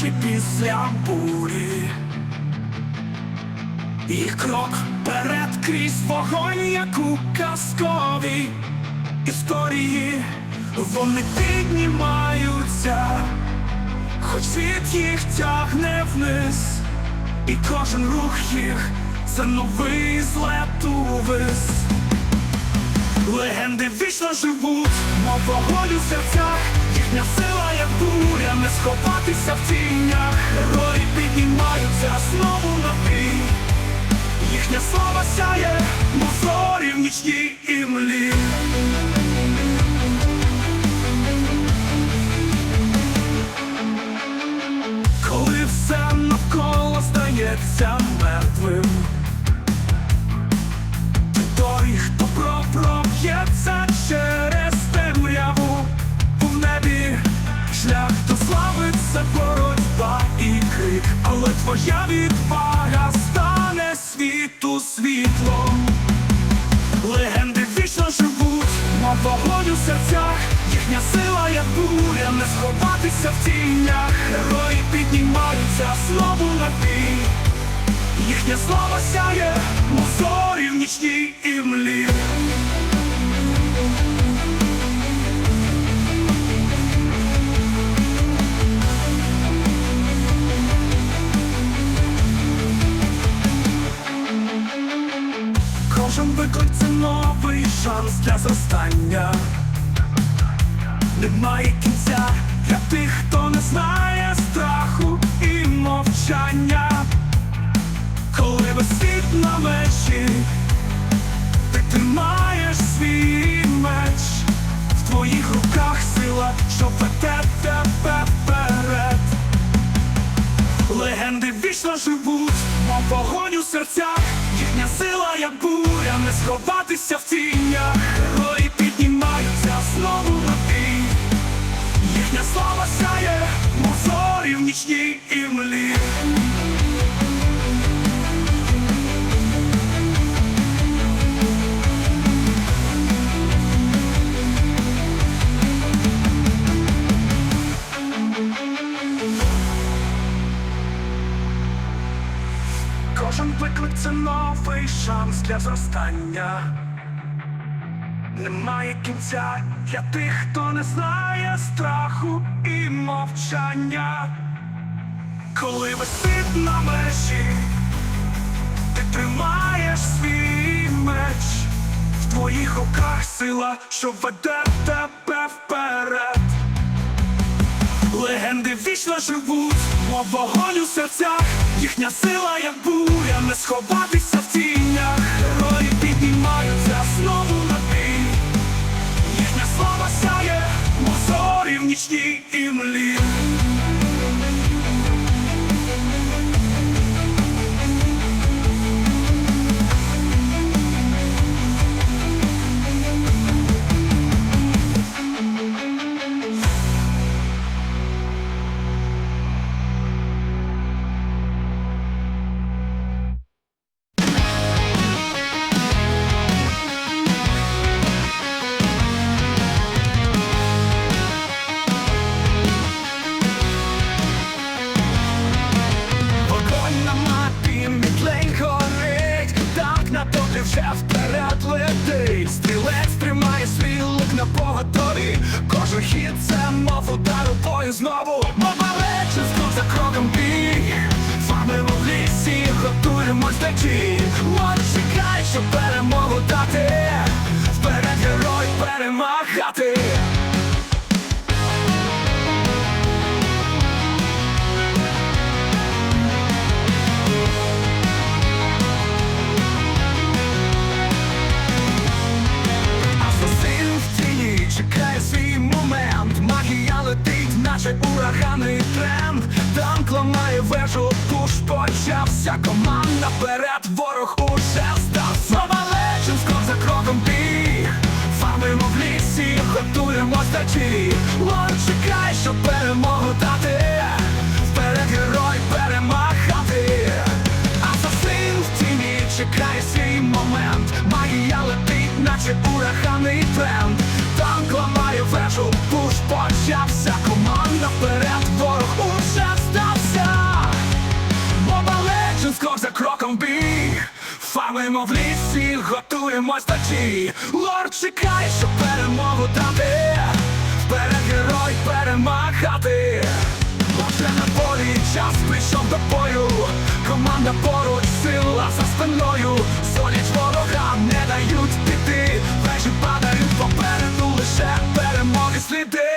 бої після бурі. Їх крок перед крізь вогонь, як у казковій історії. Вони піднімаються, хоч світ їх тягне вниз, і кожен рух їх це новий злет увис. Легенди вічно живуть, мов вогонь у серцях, їхня сила, як буря, не сховатися в тінях. Герої піднімаються знову на бій. Їхня слава сяє, зорі в нічній імлі. Коли все навколо здається мертвим. Твоя відвага стане світу світлом. Легенди вічно живуть, мов вогонь у серцях, їхня сила, як буря, не сховатися в тінях. Герої піднімаються знову на бій. Їхня слава сяє, мов зорі в нічній імлі. Новий шанс для зростання. Немає кінця для тих, хто не знає страху і мовчання. Коли весь світ на мечі, ти тримаєш свій меч, в твоїх руках сила, що веде тебе вперед. Легенди вічно живуть, мов вогонь у серцях, сила, як буря, не сховатися в тінях. Герої піднімаються знову на бій. Їхня слава сяє, мов в нічній імлі. Зростання. Немає кінця для тих, хто не знає страху і мовчання. Коли світ на межі, ти тримаєш свій меч, в твоїх руках сила, що веде тебе вперед. Легенди вічно живуть, мов вогонь у серцях, їхня сила, як буря, не сховатися в тінях. Герої піднімаються знову на бій. Їхня слава сяє, мов зорі в нічній імлі. Поготові. Кожен хід це мов удар бою знову. Знов за кроком бій. Фами в лісі, готуємось до Може чекай, щоб перемогу дати. Вперед герой перемагати. Наче ураганний тренд. Танк ламає вежу, пуш почався. Команда вперед, ворог уже став. Слава лечен, крок за кроком бій. Фармимо в лісі, готуємось до ті. Лон чекай, щоб перемогу дати. Вперед герой перемагати. Асасин в тіні чекає свій момент. Магія летить, наче ураганний тренд. Танк ламає вежу, Фармимо в лісі, готуємось тачі Лорд чекає, щоб перемогу дати. Вперед герой перемагати. Уже на полі час прийшов до бою. Команда поруч, сила за спиною. Соліч ворогам не дають піти. Вежі падають попереду лише перемоги сліди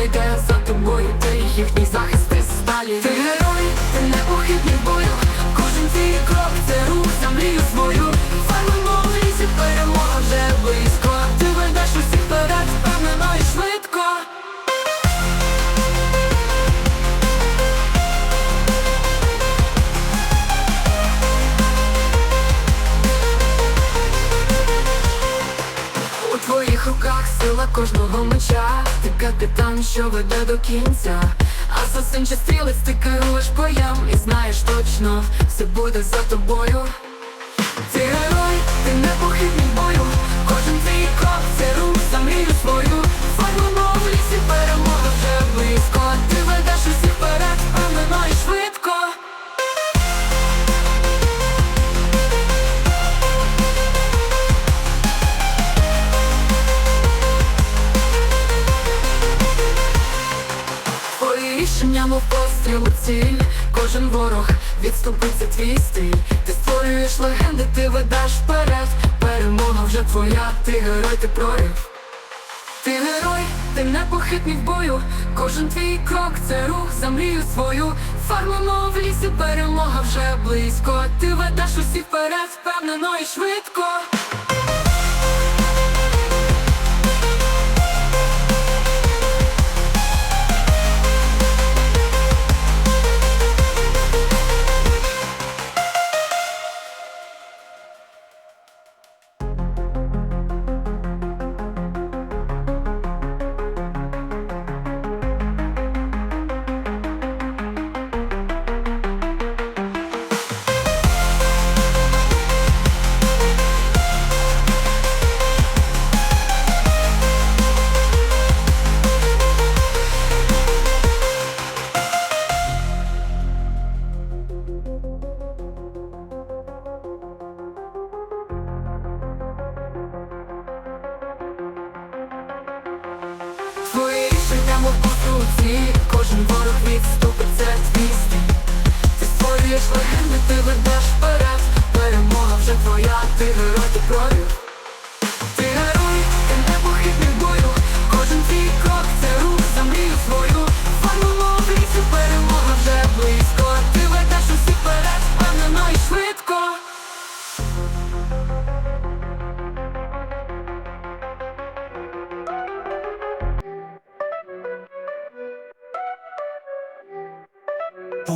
Команда йде за тобою, ти їхній захист ти сталі. Ти герой, ти непохитний в бою. Кожен твій крок це рух за мрію свою. Фармимо в лісі, перемога вже близько. Ти ведеш усіх вперед, впевнено і швидко. У твоїх руках сила кожного меча Ти капітан, що веде до кінця. Асасин чи стрілець, ти керуєш боям І знаєш точно, все буде за тобою. Ти герой, ти непохитний в бою. Кожен твій крок це рух за мрію свою. Фармимо в лісі, перемога Твої мов постріл у ціль. Кожен ворог відступиться твій стиль. Ти створюєш легенди, ти ведеш вперед. Перемога вже твоя, ти герой, ти прорив. Ти герой, ти непохитний в бою. Кожен твій крок це рух за мрію свою. Фармимо в лісі, перемога вже близько. Ти ведеш усіх вперед, впевнено і швидко конструкції Кожен ворог відступить, це стиль Ти створюєш легенди, ти ведеш вперед. Перемога вже твоя, ти герой, ти прорив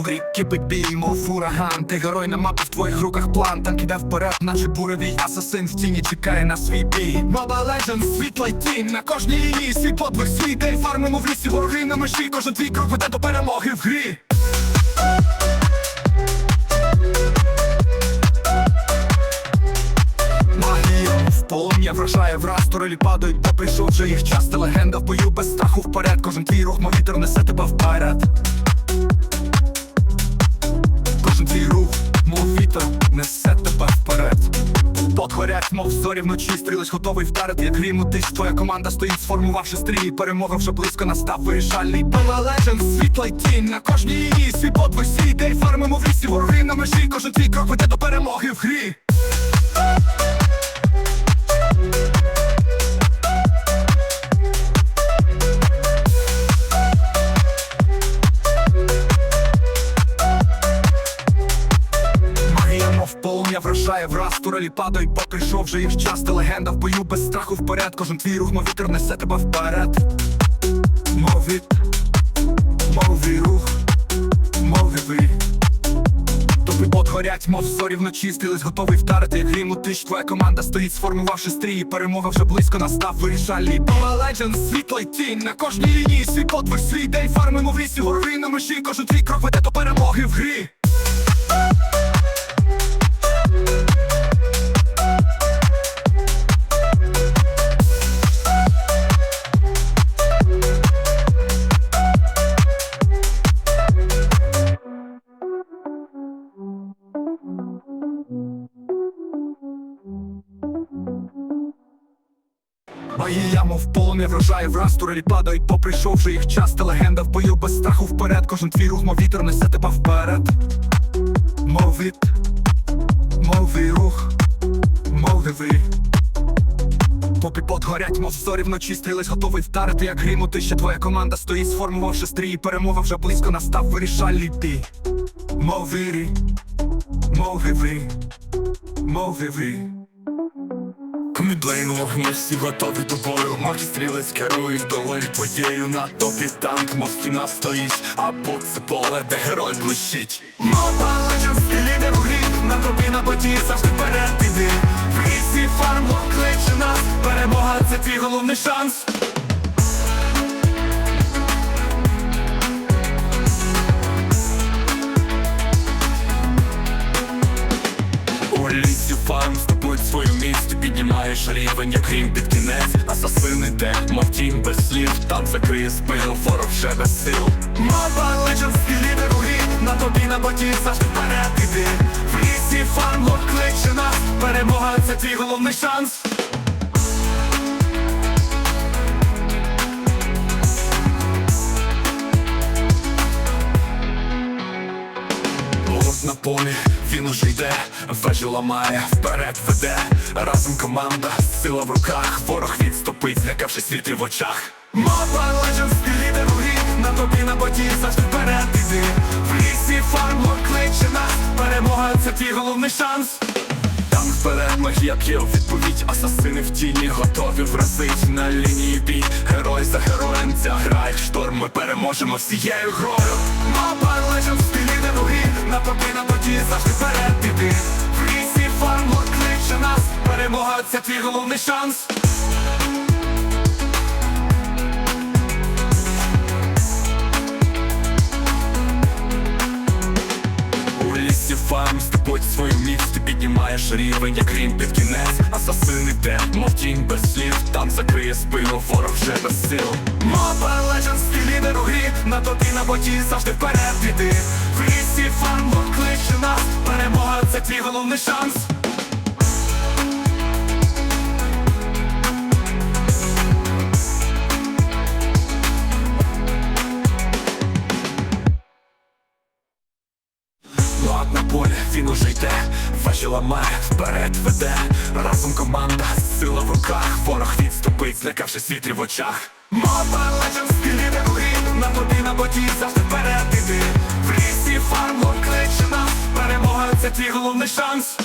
гріб кипить бій, мов фураган Ти герой на мапі в твоїх руках план. Танк іде вперед, наче буревій. Асасин в тіні чекає на свій бій. Моба легенд, світла й тінь. На кожній лінії свій подвиг, свій день фармимо в лісі вороги на межі. Кожен твій крок веде до перемоги в грі. Полум'я вражає враз, турелі падають, та прийшов вже їх час Та легенда в бою без страху вперед. Кожен твій рух, мов вітер несе тебе вперед. Твій рух, мов вітер, несе тебе вперед. Пот мов зорі вночі, стрілець готовий вдарити, як грім у тиш Твоя команда стоїть, сформувавши стрій Перемога вже близько настав. Вирішальний Legends, світла й тінь на кожній її Свій подвиг, свій ідей, фармимо в лісі Вороги на межі, кожен твій крок веде до перемоги в грі турелі падають, бо прийшов вже їх час. Ти легенда в бою без страху вперед Кожен твій рух, мов вітер несе тебе вперед. Мов від, мов вій рух, мов ви. Тобі бот горять, мов зорі вночі. Стрілець готовий вдарити, як грім у тиш Твоя команда стоїть, сформувавши стрій. Перемога вже близько настав вирішальний Legends, світла й тінь. На кожній лінії свій подвиг, свій день. Фармимо в лісі, гори на Кожен твій крок веде до перемоги в грі Магія, мов полум'я вражає враз, турелі падають, бо прийшов вже їх час Та легенда в бою без страху вперед. Кожен твій рух, мов вітер несе тебе вперед. Мов від, мов вій рух, мов диви Попі пот горять, мов зорі вночі Стрілець готовий вдарити, як грім у тиші. Твоя команда стоїть, сформувавши стрій Перемога вже близько настав вирішальний бій Мов вірі, мов ви, мов ви Комідлейн вогні всі готові до бою. Мовчі стрілець керують долею подією На топі танк, мов стіна стоїть. Або це поле, де герой блищить. Мова легенський лідер у грі. На тобі на боті завжди вперед іди. В лісі фармло кличе нас. Перемога це твій головний шанс. У лісі фарм здобуть свою місць піднімаєш рівень, як рім під кінець. Асасин іде, мов тінь без слів. Там закриє спину, ворог вже без сил. Моба легендський лідер у грі. На тобі на боті завжди вперед іди. В лісі фарм кличе нас. Перемога це твій головний шанс. На полі, він уже йде, вежі ламає, вперед веде, разом команда, сила в руках, ворог відступить, злякавшись світи в очах. Мапа легендський лідер у рік, на тобі на боті завжди вперед іди. В лісі фармло кличе нас, перемога це твій головний шанс. Вперед як є відповідь Асасини в тіні готові вразить на лінії бій Герой за героєм як шторм Ми переможемо всією грою. Мапа Legends в стилі не ноги, На тобі на тоді завжди вперед іди В лісі фармор кличе нас. Перемога це твій головний шанс піднімаєш рівень, як рім під кінець. Асасин іде, мов тінь без слів. Там закриє спину, ворог вже без сил. Моба Legends, стилі лідер у На тобі на боті завжди вперед іди. В лісі фарм кличе нас. Перемога це твій головний шанс Лад на полі, він уже йде, важі ламає, вперед веде, разом команда, сила в руках, ворог відступить, злякавши світрі в очах. Мова Legends, спілі грі, на тобі на боті завжди вперед іди. В лісі фармлор кличе нас, перемога це твій головний шанс.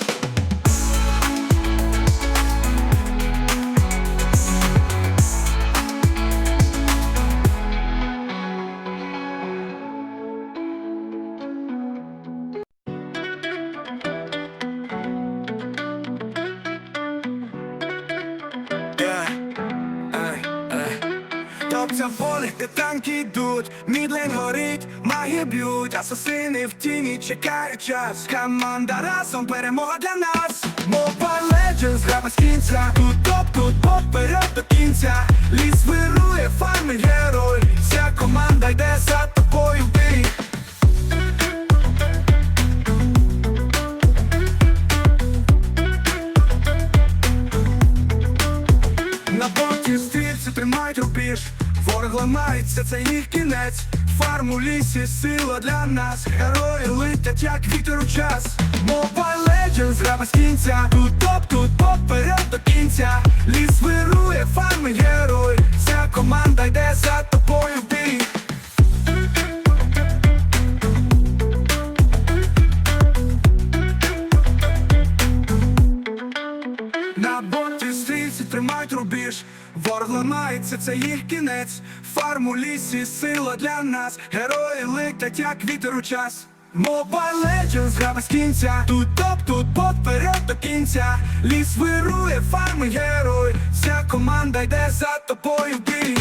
Топця полі, де танки йдуть, мідлень горить, маги б'ють, асасини в тіні чекають час. Команда разом перемога для нас. Mobile Legends, гра без кінця, тут топ тут поперед до кінця. Ліс вирує, фармить герой. Вся команда йде за ламається, це їх кінець. Фарм у лісі, сила для нас. Герої летять, як вітер у час. Mobile Legends, гра без кінця. Тут топ, тут поперед до кінця. Ліс вирує, фарми герой. Вся команда йде за тобою в На боті стрільці тримають рубіж Ворог ламається, це їх кінець. Фарм у лісі, сила для нас. Герої летять, як вітер у час. Mobile Legends, гра без кінця. Тут топ, тут поперед до кінця. Ліс вирує, фарми герой. Вся команда йде за тобою в бій